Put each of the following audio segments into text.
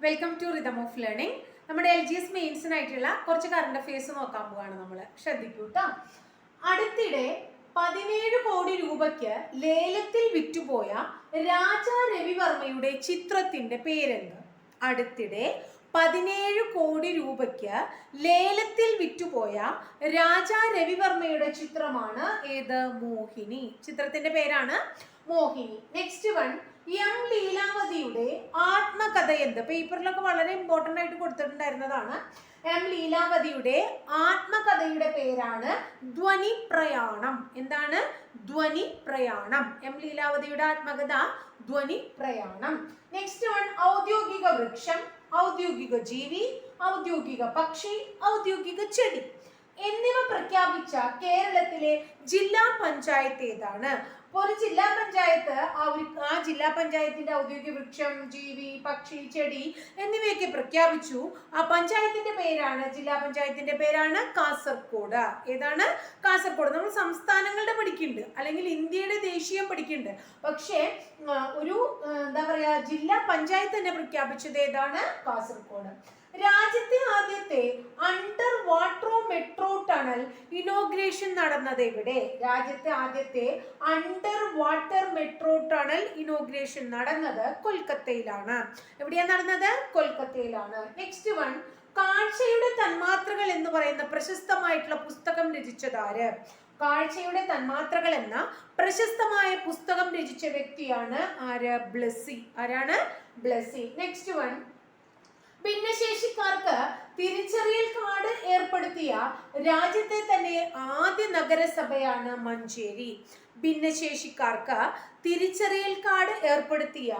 Welcome to rhythm of learning നമ്മുടെ L G S മെയിൻസിനായിട്ടുള്ള കുറച്ച് കറണ്ട് അഫയേഴ്സ് നോക്കാൻ പോവാണ് നമ്മൾ ശ്രദ്ധിക്കൂ കേട്ടോ അടുത്തിടെ പതിനേഴ് കോടി രൂപയ്ക്ക് ലേലത്തിൽ വിറ്റുപോയ രാജാ രവിവർമ്മയുടെ ചിത്രത്തിന്റെ പേരെന്ത്? അടുത്തിടെ പതിനേഴ് കോടി രൂപയ്ക്ക് ലേലത്തിൽ വിറ്റുപോയ രാജാ രവിവർമ്മയുടെ ചിത്രമാണ് ഏത്? മോഹിനി. ചിത്രത്തിന്റെ പേരാണ് മോഹിനി. നെക്സ്റ്റ് വൺ എം ലീലാവതിയുടെ ആത്മകഥ എന്ത്? പേപ്പറിലൊക്കെ വളരെ ഇമ്പോർട്ടന്റ് ആയിട്ട് കൊടുത്തിട്ടുണ്ടായിരുന്നതാണ്. എം ലീലാവതിയുടെ ആത്മകഥയുടെ പേരാണ് ധ്വനി പ്രയാണം എന്താണ്? ധ്വനി പ്രയാണം എം ലീലാവതിയുടെ ആത്മകഥ ധ്വനി പ്രയാണം നെക്സ്റ്റ് വൺ ഔദ്യോഗിക വൃക്ഷം. ഔദ്യോഗിക ജീവി ഔദ്യോഗിക പക്ഷി ഔദ്യോഗിക ചെടി. എന്നിവ പ്രഖ്യാപിച്ച കേരളത്തിലെ ജില്ലാ പഞ്ചായത്ത് ഏതാണ് അപ്പോൾ ഒരു ജില്ലാ പഞ്ചായത്ത് ആ ഒരു ആ ജില്ലാ പഞ്ചായത്തിന്റെ ഔദ്യോഗിക വൃക്ഷം ജീവി പക്ഷി ചെടി എന്നിവയൊക്കെ പ്രഖ്യാപിച്ചു. ആ പഞ്ചായത്തിന്റെ പേരാണ് ജില്ലാ പഞ്ചായത്തിന്റെ പേരാണ് കാസർഗോഡ്. ഏതാണ്? കാസർഗോഡ്. നമ്മൾ സംസ്ഥാനങ്ങളുടെ പഠിക്കുന്നുണ്ട് അല്ലെങ്കിൽ ഇന്ത്യയുടെ ദേശീയം പഠിക്കുന്നുണ്ട് പക്ഷേ ഒരു എന്താ പറയാ ജില്ലാ പഞ്ചായത്ത് തന്നെ പ്രഖ്യാപിച്ചത് ഏതാണ്? കാസർഗോഡ്. രാജ്യത്തെ ആദ്യത്തെ underwater metro tunnel inauguration നടന്നത് എവിടെ? രാജ്യത്തെ ആദ്യത്തെ underwater metro tunnel inauguration നടന്നത് കൊൽക്കത്തയിലാണ്. എവിടെയാണ് നടന്നത്? കൊൽക്കത്തയിലാണ്. നെക്സ്റ്റ് വൺ കാഴ്ചയുടെ തന്മാത്രകൾ എന്ന് പറയുന്ന പ്രശസ്തമായിട്ടുള്ള പുസ്തകം രചിച്ചതാര് കാഴ്ചയുടെ തന്മാത്രകൾ എന്ന പ്രശസ്തമായ പുസ്തകം രചിച്ച വ്യക്തിയാണ് ആര്? ബ്ലസ്സി. ആരാണ്? ബ്ലസ്സി. നെക്സ്റ്റ് വൺ ഭിന്നശേഷിക്കാർക്ക് തിരിച്ചറിയൽ കാർഡ് ഏർപ്പെടുത്തിയ രാജ്യത്തെ തന്നെ ആദ്യ നഗരസഭയാണ് മഞ്ചേരി. ഭിന്നശേഷിക്കാർക്ക് തിരിച്ചറിയൽ കാർഡ് ഏർപ്പെടുത്തിയ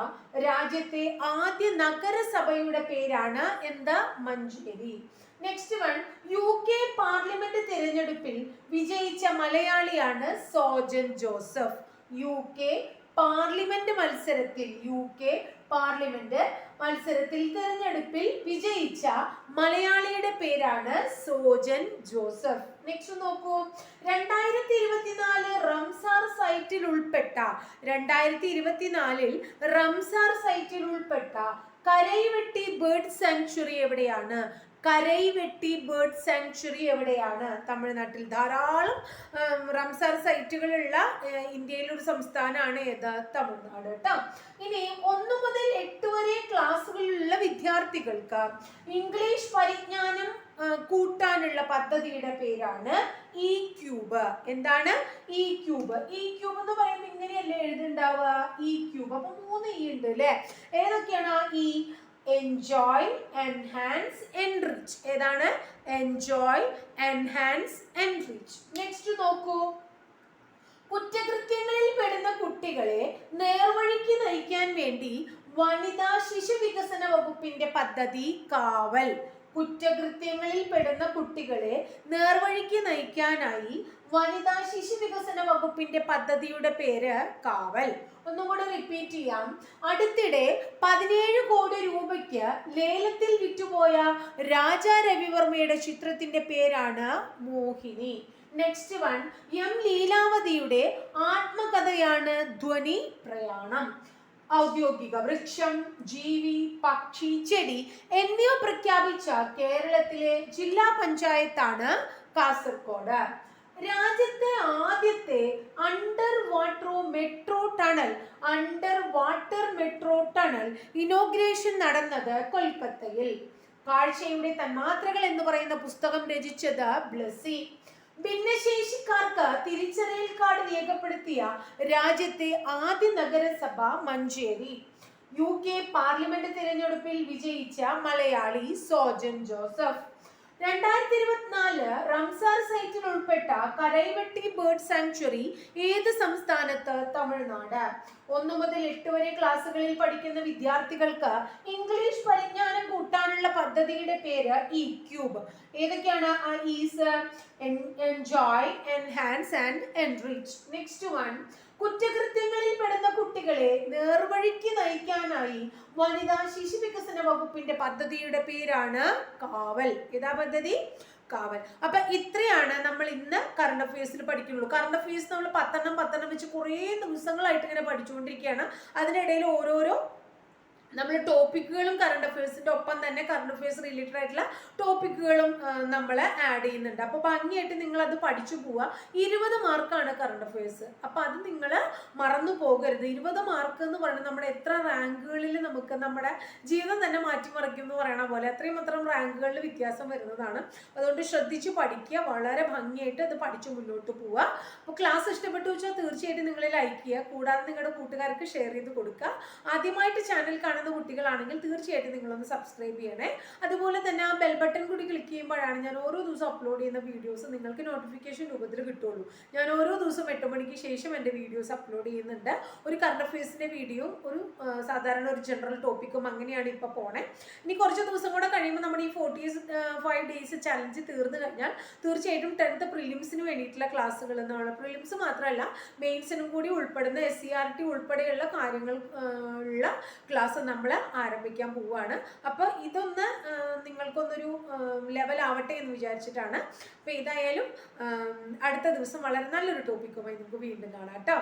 രാജ്യത്തെ ആദ്യ നഗരസഭയുടെ പേരാണ് എന്താ? Manjeri. Next one U K parliament തിരഞ്ഞെടുപ്പിൽ വിജയിച്ച മലയാളിയാണ് Sojan Joseph. U K parliament മത്സരത്തിൽ യു കെ പാർലമെന്റ് മത്സരത്തിൽ തെരഞ്ഞെടുപ്പിൽ വിജയിച്ച മലയാളിയുടെ പേരാണ് സോജൻ ജോസഫ്. നെക്സ്റ്റ് നോക്കൂ. രണ്ടായിരത്തി ഇരുപത്തിനാല് റംസാർ സൈറ്റിൽ ഉൾപ്പെട്ട രണ്ടായിരത്തി ഇരുപത്തിനാലിൽ റംസാർ സൈറ്റിൽ ഉൾപ്പെട്ട കരൈവെട്ടി ബേർഡ് സാങ്ച്വറി എവിടെയാണ്? കരൈവെട്ടി ബേർഡ് സാങ്ച്വറി എവിടെയാണ്? തമിഴ്നാട്ടിൽ ധാരാളം റംസാർ സൈറ്റുകളുള്ള ഇന്ത്യയിലെ ഒരു സംസ്ഥാനമാണ് ഏത്? തമിഴ്നാട് കേട്ടോ. ഇനി ഒന്ന് മുതൽ എട്ട് വരെ ക്ലാസ്സുകളിലുള്ള വിദ്യാർത്ഥികൾക്ക് ഇംഗ്ലീഷ് പരിജ്ഞാനം കൂട്ടാനുള്ള പദ്ധതിയുടെ പേരാണ് ഇ ക്യൂബ് എന്താണ് ഇ ക്യൂബ് ഇ ക്യൂബ് എന്ന് പറയുമ്പോൾ ഇങ്ങനെയല്ലേ എഴുതുണ്ടാവുക? ഇ ക്യൂബ് അപ്പൊ മൂന്ന് ഇ ഉണ്ട് അല്ലേ? ഏതൊക്കെയാണ് ഇ എൻജോയ് എൻഹാൻസ് എൻറിച്ച് ഏതാണ്? എൻജോയ് എൻഹാൻസ് എൻറിച്ച് നെക്സ്റ്റ് നോക്കൂ. കുറ്റകൃത്യങ്ങളിൽ പെടുന്ന കുട്ടികളെ നേർവഴിക്ക് നയിക്കാൻ വേണ്ടി വനിതാ ശിശു വികസന വകുപ്പിന്റെ പദ്ധതി കാവൽ. കുറ്റകൃത്യങ്ങളിൽ പെടുന്ന കുട്ടികളെ നേർവഴിക്ക് നയിക്കാനായി വനിതാ ശിശു വികസന വകുപ്പിന്റെ പദ്ധതിയുടെ പേര് കാവൽ. ഒന്നും കൂടെ റിപ്പീറ്റ് ചെയ്യാം. അടുത്തിടെ പതിനേഴ് കോടി രൂപയ്ക്ക് ലേലത്തിൽ വിറ്റുപോയ രാജാ രവിവർമ്മയുടെ ചിത്രത്തിന്റെ പേരാണ് മോഹിനി. നെക്സ്റ്റ് വൺ എം ലീലാവതിയുടെ ആത്മകഥയാണ് ധ്വനി പ്രയാണം. ഔദ്യോഗിക വൃക്ഷം ജീവി പക്ഷി ചെടി എന്നിവ പ്രഖ്യാപിച്ച കേരളത്തിലെ ജില്ലാ പഞ്ചായത്താണ് കാസർഗോഡ്. രാജ്യത്തെ ആദ്യത്തെ underwater metro tunnel underwater metro tunnel inauguration നടന്നത് കൊൽക്കത്തയിൽ. കാഴ്ചയുടെ തന്മാത്രകൾ എന്ന് പറയുന്ന പുസ്തകം രചിച്ചത് ബ്ലസി ഭിന്നശേഷിക്കാർക്ക് തിരിച്ചറിയൽ കാർഡ് രേഖപ്പെടുത്തിയ രാജ്യത്തെ ആദ്യ നഗരസഭ മഞ്ചേരി. യു കെ പാർലമെന്റ് തിരഞ്ഞെടുപ്പിൽ വിജയിച്ച മലയാളി സോജൻ ജോസഫ്. രണ്ടായിരത്തി ഇരുപത്തിനാല് റംസാർ സൈറ്റിൽ ഉൾപ്പെട്ട കരൈവെട്ടി ബേർഡ് സാങ്ച്വറി ഏത് സംസ്ഥാനത്ത്? തമിഴ്നാട്. ഒന്നു മുതൽ എട്ട് വരെ ക്ലാസ്സുകളിൽ പഠിക്കുന്ന വിദ്യാർത്ഥികൾക്ക് ഇംഗ്ലീഷ് പരിജ്ഞാനം കൂട്ടാനുള്ള പദ്ധതിയുടെ പേര് ഇ ക്യൂബ് ഏതൊക്കെയാണ് is enjoy enhance and enrich next one കുറ്റകൃത്യങ്ങളിൽ പെടുന്ന കുട്ടികളെ നേർവഴിക്ക് നയിക്കാനായി വനിതാ ശിശു വികസന വകുപ്പിന്റെ പദ്ധതിയുടെ പേരാണ് കാവൽ. ഏതാ പദ്ധതി? കാവൽ. അപ്പൊ ഇത്രയാണ് നമ്മൾ ഇന്ന് കറണ്ട് അഫയേഴ്സിൽ പഠിക്കുന്നുള്ളൂ. കറണ്ട് അഫയേഴ്സ് നമ്മൾ പത്തെണ്ണം പത്തെണ്ണം വെച്ച് കുറേ ദിവസങ്ങളായിട്ട് ഇങ്ങനെ പഠിച്ചുകൊണ്ടിരിക്കുകയാണ്. അതിനിടയിൽ ഓരോരോ നമ്മൾ ടോപ്പിക്കുകളും കറണ്ട് അഫയേഴ്സിന്റെ ഒപ്പം തന്നെ കറണ്ട് അഫയേഴ്സ് റിലേറ്റഡ് ആയിട്ടുള്ള ടോപ്പിക്കുകളും നമ്മൾ ആഡ് ചെയ്യുന്നുണ്ട്. അപ്പോൾ ഭംഗിയായിട്ട് നിങ്ങൾ അത് പഠിച്ചു പോവുക ഇരുപത് മാർക്കാണ് കറണ്ട് അഫയേഴ്സ് അപ്പോൾ അത് നിങ്ങൾ മറന്നു പോകരുത്. ഇരുപത് മാർക്ക് എന്ന് പറയുന്നത് നമ്മുടെ എത്ര റാങ്കുകളിൽ നമുക്ക് നമ്മുടെ ജീവിതം തന്നെ മാറ്റിമറിക്കും എന്ന് പറയണ പോലെ അത്രയും അത്രയും റാങ്കുകളിൽ വ്യത്യാസം വരുന്നതാണ്. അതുകൊണ്ട് ശ്രദ്ധിച്ച് പഠിക്കുക. വളരെ ഭംഗിയായിട്ട് അത് പഠിച്ചു മുന്നോട്ട് പോവുക അപ്പോൾ ക്ലാസ് ഇഷ്ടപ്പെട്ടു വെച്ചാൽ തീർച്ചയായിട്ടും നിങ്ങൾ ലൈക്ക് ചെയ്യുക. കൂടാതെ നിങ്ങളുടെ കൂട്ടുകാർക്ക് ഷെയർ ചെയ്ത് കൊടുക്കുക. ആദ്യമായിട്ട് ചാനൽ കാണുന്ന കുട്ടികളാണെങ്കിൽ തീർച്ചയായിട്ടും നിങ്ങളൊന്ന് സബ്സ്ക്രൈബ് ചെയ്യണേ. അതുപോലെ തന്നെ ആ ബെൽ ബട്ടൺ കൂടി ക്ലിക്ക് ചെയ്യുമ്പോഴാണ് ഞാൻ ഓരോ ദിവസം അപ്ലോഡ് ചെയ്യുന്ന വീഡിയോസ് നിങ്ങൾക്ക് നോട്ടിഫിക്കേഷൻ രൂപത്തിൽ കിട്ടുള്ളൂ. ഞാൻ ഓരോ ദിവസം എട്ട് മണിക്ക് ശേഷം എന്റെ വീഡിയോസ് അപ്ലോഡ് ചെയ്യുന്നുണ്ട്. ഒരു കറണ്ട് അഫയേഴ്സിന്റെ വീഡിയോ ഒരു സാധാരണ ഒരു ജനറൽ ടോപ്പിക്കും അങ്ങനെയാണ് ഇപ്പോൾ പോണേ. ഇനി കുറച്ച് ദിവസം കൂടെ കഴിയുമ്പോൾ നമ്മുടെ ഈ ഫോർട്ടീസ് ഡേയ്സ് ചലഞ്ച് തീർന്നു കഴിഞ്ഞാൽ തീർച്ചയായിട്ടും ടെൻത്ത് പ്രിലിംസിന് വേണ്ടിയിട്ടുള്ള ക്ലാസ്സുകൾ എന്നാണ്. പ്രിലിംസ് മാത്രമല്ല മെയിൻസിനും കൂടി ഉൾപ്പെടുന്ന എസ് സി ആർ ടി ഉൾപ്പെടെയുള്ള കാര്യങ്ങൾ ഉള്ള ക്ലാസ് നമ്മൾ ആരംഭിക്കാൻ പോവുകയാണ്. അപ്പോൾ ഇതൊന്ന് നിങ്ങൾക്കൊന്നൊരു ലെവൽ ആവട്ടെ എന്ന് വിചാരിച്ചിട്ടാണ്. അപ്പോൾ ഏതായാലും അടുത്ത ദിവസം വളരെ നല്ലൊരു ടോപ്പിക്കുമായി നമുക്ക് വീണ്ടും കാണാം. കേട്ടോ?